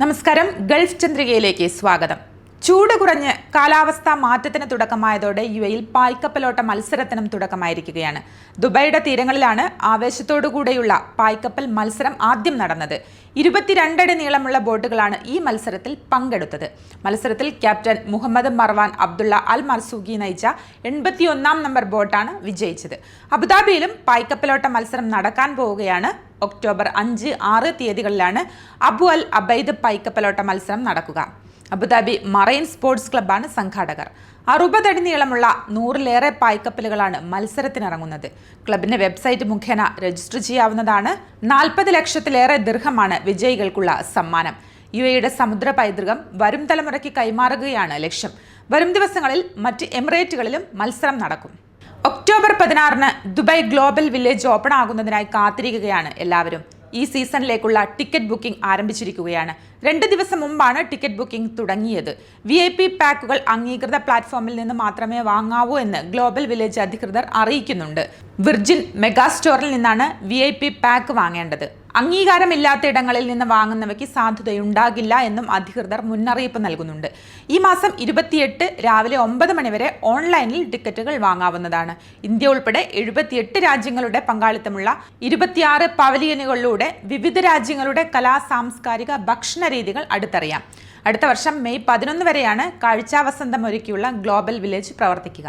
നമസ്കാരം. ഗൾഫ് ചന്ദ്രികയിലേക്ക് സ്വാഗതം. ചൂട് കുറഞ്ഞ് കാലാവസ്ഥാ മാറ്റത്തിന് തുടക്കമായതോടെ യു എയിൽ പായ്ക്കപ്പലോട്ട മത്സരത്തിനും തുടക്കമായിരിക്കുകയാണ്. ദുബായിയുടെ തീരങ്ങളിലാണ് ആവേശത്തോടുകൂടെയുള്ള പായ്ക്കപ്പൽ മത്സരം ആദ്യം നടന്നത്. ഇരുപത്തിരണ്ടടി നീളമുള്ള ബോട്ടുകളാണ് ഈ മത്സരത്തിൽ പങ്കെടുത്തത്. മത്സരത്തിൽ captain Mohammed Marwan Abdulla Al Marzooqi നയിച്ച എൺപത്തിയൊന്നാം നമ്പർ ബോട്ടാണ് വിജയിച്ചത്. അബുദാബിയിലും പായ്ക്കപ്പലോട്ട മത്സരം നടക്കാൻ പോവുകയാണ് ഒക്ടോബർ അഞ്ച് ആറ് തീയതികളിലാണ് അബു അൽ അബൈദ് പൈക്കപ്പലോട്ട മത്സരം നടക്കുക. അബുദാബി മറൈൻ സ്പോർട്സ് ക്ലബ്ബാണ് സംഘാടകർ. അറുപതടി നീളമുള്ള നൂറിലേറെ പായ്ക്കപ്പലുകളാണ് മത്സരത്തിനിറങ്ങുന്നത്. ക്ലബിന്റെ വെബ്സൈറ്റ് മുഖേന രജിസ്റ്റർ ചെയ്യാവുന്നതാണ് നാൽപ്പത് ലക്ഷത്തിലേറെ ദീർഘമാണ് വിജയികൾക്കുള്ള സമ്മാനം. യു എയുടെ സമുദ്ര പൈതൃകം വരും തലമുറയ്ക്ക് കൈമാറുകയാണ് ലക്ഷ്യം. വരും ദിവസങ്ങളിൽ മറ്റ് എമിറേറ്റുകളിലും മത്സരം നടക്കും. ഒക്ടോബർ പതിനാറിന് ദുബായ് ഗ്ലോബൽ വില്ലേജ് ഓപ്പൺ ആകുന്നതിനായി കാത്തിരിക്കുകയാണ് എല്ലാവരും. ഈ സീസണിലേക്കുള്ള ടിക്കറ്റ് ബുക്കിംഗ് ആരംഭിച്ചിരിക്കുകയാണ്. രണ്ട് ദിവസം മുമ്പാണ് ടിക്കറ്റ് ബുക്കിംഗ് തുടങ്ങിയത്. വി ഐ പി പാക്കുകൾ അംഗീകൃത പ്ലാറ്റ്ഫോമിൽ നിന്ന് മാത്രമേ വാങ്ങാവൂ എന്ന് ഗ്ലോബൽ വില്ലേജ് അധികൃതർ അറിയിക്കുന്നുണ്ട്. വിർജിൻ മെഗാ സ്റ്റോറിൽ നിന്നാണ് വി പാക്ക് വാങ്ങേണ്ടത്. അംഗീകാരമില്ലാത്ത ഇടങ്ങളിൽ നിന്ന് വാങ്ങുന്നവയ്ക്ക് സാധ്യതയുണ്ടാകില്ല എന്നും അധികൃതർ മുന്നറിയിപ്പ് നൽകുന്നുണ്ട്. ഈ മാസം ഇരുപത്തിയെട്ട് രാവിലെ ഒമ്പത് മണിവരെ ഓൺലൈനിൽ ടിക്കറ്റുകൾ വാങ്ങാവുന്നതാണ്. ഇന്ത്യ ഉൾപ്പെടെ എഴുപത്തിയെട്ട് രാജ്യങ്ങളുടെ പങ്കാളിത്തമുള്ള ഇരുപത്തിയാറ് പവലിയനുകളിലൂടെ വിവിധ രാജ്യങ്ങളുടെ കലാ സാംസ്കാരിക ഭക്ഷണ രീതികൾ അടുത്തറിയാം. അടുത്ത വർഷം മെയ് പതിനൊന്ന് വരെയാണ് കാഴ്ചാവസന്തം ഒരുക്കിയുള്ള ഗ്ലോബൽ വില്ലേജ് പ്രവർത്തിക്കുക.